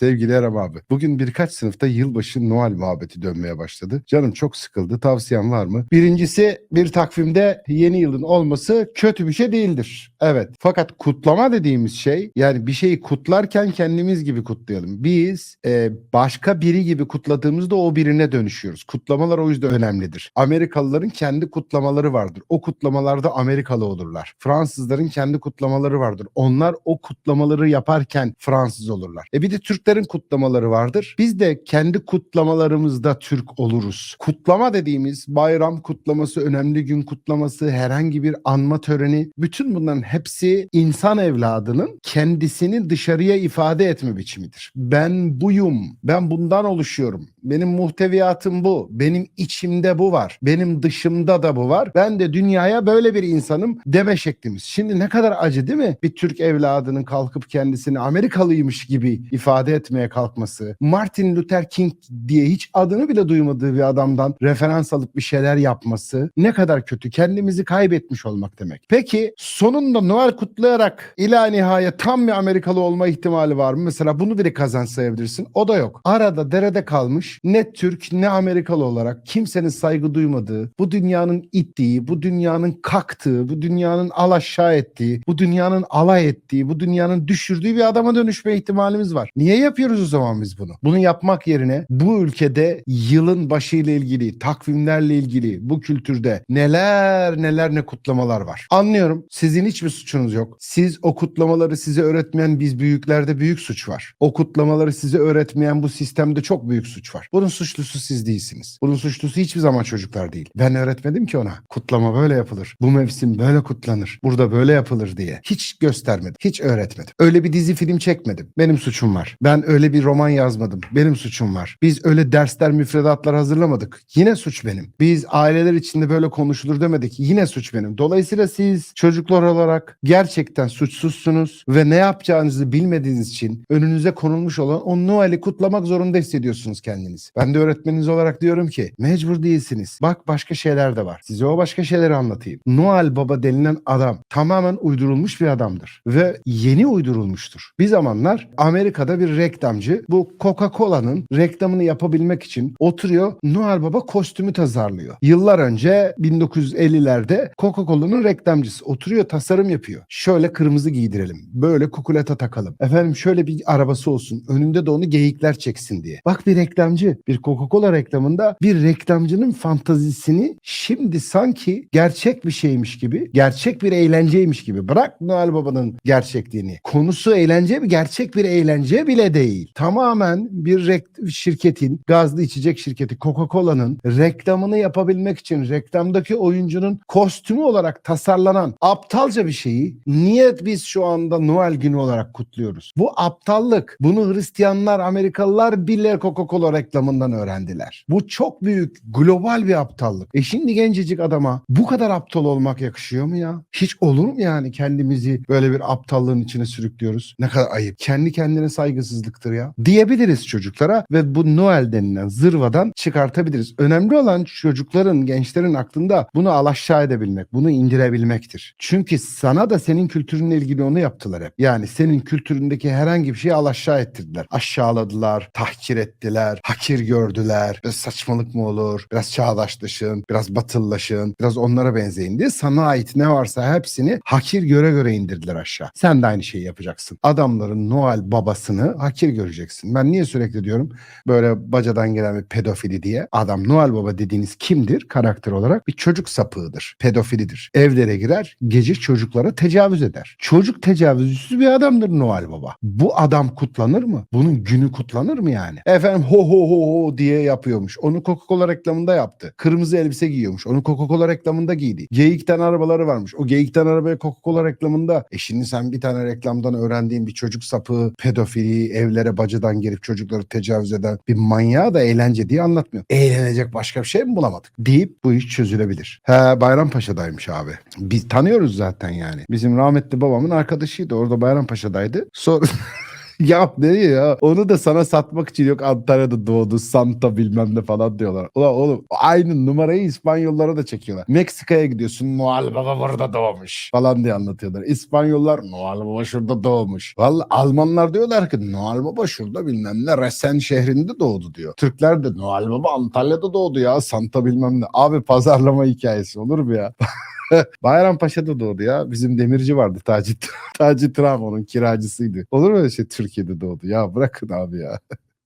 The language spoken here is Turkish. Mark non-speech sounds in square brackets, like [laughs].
Sevgili Erem abi. Bugün birkaç sınıfta yılbaşı Noel muhabbeti dönmeye başladı. Canım çok sıkıldı. Tavsiyen var mı? Birincisi bir takvimde yeni yılın olması kötü bir şey değildir. Evet. Fakat kutlama dediğimiz şey yani bir şeyi kutlarken kendimiz gibi kutlayalım. Biz e, başka biri gibi kutladığımızda o birine dönüşüyoruz. Kutlamalar o yüzden önemlidir. Amerikalıların kendi kutlamaları vardır. O kutlamalarda Amerikalı olurlar. Fransızların kendi kutlamaları vardır. Onlar o kutlamaları yaparken Fransız olurlar. E bir de Türklerin kutlamaları vardır. Biz de kendi kutlamalarımızda Türk oluruz. Kutlama dediğimiz bayram kutlaması, önemli gün kutlaması, herhangi bir anma töreni bütün bunların hepsi insan evladının kendisini dışarıya ifade etme biçimidir. Ben buyum. Ben bundan oluşuyorum. Benim muhteviyatım bu. Benim içimde bu var. Benim dışımda da bu var. Ben de dünyaya böyle bir insanım deme şeklimiz. Şimdi ne kadar acı değil mi? Bir Türk evladının kalkıp kendisini Amerikalıymış gibi ifade etmeye kalkması. Martin Luther King diye hiç adını bile duymadığı bir adamdan referans alıp bir şeyler yapması ne kadar kötü. Kendimizi kaybetmiş olmak demek. Peki sonunda Noel kutlayarak ila nihayet tam bir Amerikalı olma ihtimali var mı? Mesela bunu bile kazanç sayabilirsin. O da yok. Arada derede kalmış ne Türk ne Amerikalı olarak kimsenin saygı duymadığı, bu dünyanın ittiği, bu dünyanın kaktığı, bu dünyanın alaşağı ettiği, bu dünyanın alay ettiği, bu dünyanın düşürdüğü bir adama dönüşme ihtimalimiz var. Niye yapıyoruz o zaman biz bunu? Bunu yapmak yerine bu ülkede yılın başıyla ilgili, takvimlerle ilgili bu kültürde neler neler ne kutlamalar var. Anlıyorum. Sizin hiçbir suçunuz yok. Siz o kutlamaları size öğretmeyen biz büyüklerde büyük suç var. O kutlamaları size öğretmeyen bu sistemde çok büyük suç var. Bunun suçlusu siz değilsiniz. Bunun suçlusu hiçbir zaman çocuklar değil. Ben öğretmedim ki ona. Kutlama böyle yapılır. Bu mevsim böyle kutlanır. Burada böyle yapılır diye. Hiç göstermedim. Hiç öğretmedim. Öyle bir dizi film çekmedim. Benim suçum var. Ben öyle bir roman yazmadım. Benim suçum var. Biz öyle dersler müfredatlar hazırlamadık. Yine suç benim. Biz aileler içinde böyle konuşulur demedik. Yine suç benim. Dolayısıyla siz çocuklar olarak gerçekten suçsuzsunuz ve ne yapacağınızı bilmediğiniz için önünüze konulmuş olan o Noel'i kutlamak zorunda hissediyorsunuz kendiniz. Ben de öğretmeniniz olarak diyorum ki mecbur değilsiniz. Bak başka şeyler de var. Size o başka şeyleri anlatayım. Noel Baba denilen adam tamamen uydurulmuş bir adamdır ve yeni uydurulmuştur. Bir zamanlar Amerika'da bir reklamcı bu Coca-Cola'nın reklamını yapabilmek için oturuyor Noel Baba kostümü tasarlıyor. Yıllar önce 1950'lerde Coca-Cola'nın reklamcısı oturuyor tasarım yapıyor. Şöyle kırmızı giydirelim. Böyle kukuleta takalım. Efendim şöyle bir arabası olsun. Önünde de onu geyikler çeksin diye. Bak bir reklamcı bir Coca-Cola reklamında bir reklamcının fantazisini şimdi sanki gerçek bir şeymiş gibi, gerçek bir eğlenceymiş gibi. Bırak Noel Baba'nın gerçekliğini. Konusu eğlence mi? Gerçek bir eğlence bile değil. Tamamen bir şirketin, gazlı içecek şirketi Coca-Cola'nın reklamını yapabilmek için reklamdaki oyuncunun kostümü olarak tasarlanan aptalca bir şeyi niye biz şu anda Noel günü olarak kutluyoruz? Bu aptallık. Bunu Hristiyanlar, Amerikalılar bile Coca-Cola reklamından öğrendiler. Bu çok büyük global bir aptallık. E şimdi gencecik adama bu kadar aptal olmak yakışıyor mu ya? Hiç olur mu yani kendimizi böyle bir aptallığın içine sürüklüyoruz? Ne kadar ayıp. Kendi kendine saygısızlıktır ya. Diyebiliriz çocuklara ve bu Noel denilen zırvadan çıkartabiliriz. Önemli olan çocukların, gençlerin aklında bunu alaşağı edebilmek, bunu indirebilmektir. Çünkü sana da senin kültürünle ilgili onu yaptılar hep. Yani senin kültüründeki herhangi bir şeyi alaşağı ettirdiler. Aşağıladılar, tahkir ettiler, hakir gördüler. Biraz saçmalık mı olur? Biraz çağdaşlaşın, biraz batıllaşın, biraz onlara benzeyin diye sana ait ne varsa hepsini hakir göre göre indirdiler aşağı. Sen de aynı şeyi yapacaksın. Adamların Noel babasını hakir göreceksin. Ben niye sürekli diyorum böyle bacadan gelen bir pedofili diye. Adam Noel Baba dediğiniz kimdir karakter olarak? Bir çocuk sapığıdır. Pedofilidir. Evlere girer, gece çocuklara tecavüz eder. Çocuk tecavüzcüsü bir adamdır Noel Baba. Bu adam kutlanır mı? Bunun günü kutlanır mı yani? Efendim ho ho ho ho diye yapıyormuş. Onu Coca-Cola reklamında yaptı. Kırmızı elbise giyiyormuş. Onu Coca-Cola reklamında giydi. Geyikten arabaları varmış. O geyikten arabaya Coca-Cola reklamında. E şimdi sen bir tane reklamdan öğrendiğin bir çocuk sapığı, pedofili, evlere bacadan girip çocukları tecavüz eden bir manyağı da eğlence diye anlatmıyor. Eğlenecek başka bir şey mi bulamadık? Deyip bu iş çözülebilir. He Bayrampaşa'daymış abi. Biz tanıyoruz zaten yani. Bizim rahmetli babamın arkadaşıydı. Orada Bayrampaşa'daydı. Sonra [laughs] ya nereye ya? Onu da sana satmak için yok Antalya'da doğdu Santa bilmem ne falan diyorlar. Ulan oğlum aynı numarayı İspanyollara da çekiyorlar. Meksika'ya gidiyorsun Noel Baba burada doğmuş falan diye anlatıyorlar. İspanyollar Noel Baba şurada doğmuş. Vallahi Almanlar diyorlar ki Noel Baba şurada bilmem ne Resen şehrinde doğdu diyor. Türkler de Noel Baba Antalya'da doğdu ya Santa bilmem ne. Abi pazarlama hikayesi olur mu ya? [laughs] [laughs] Bayrampaşa'da doğdu ya. Bizim demirci vardı Taci, [laughs] Taci Tram onun kiracısıydı. Olur mu öyle şey Türkiye'de doğdu? Ya bırakın abi ya.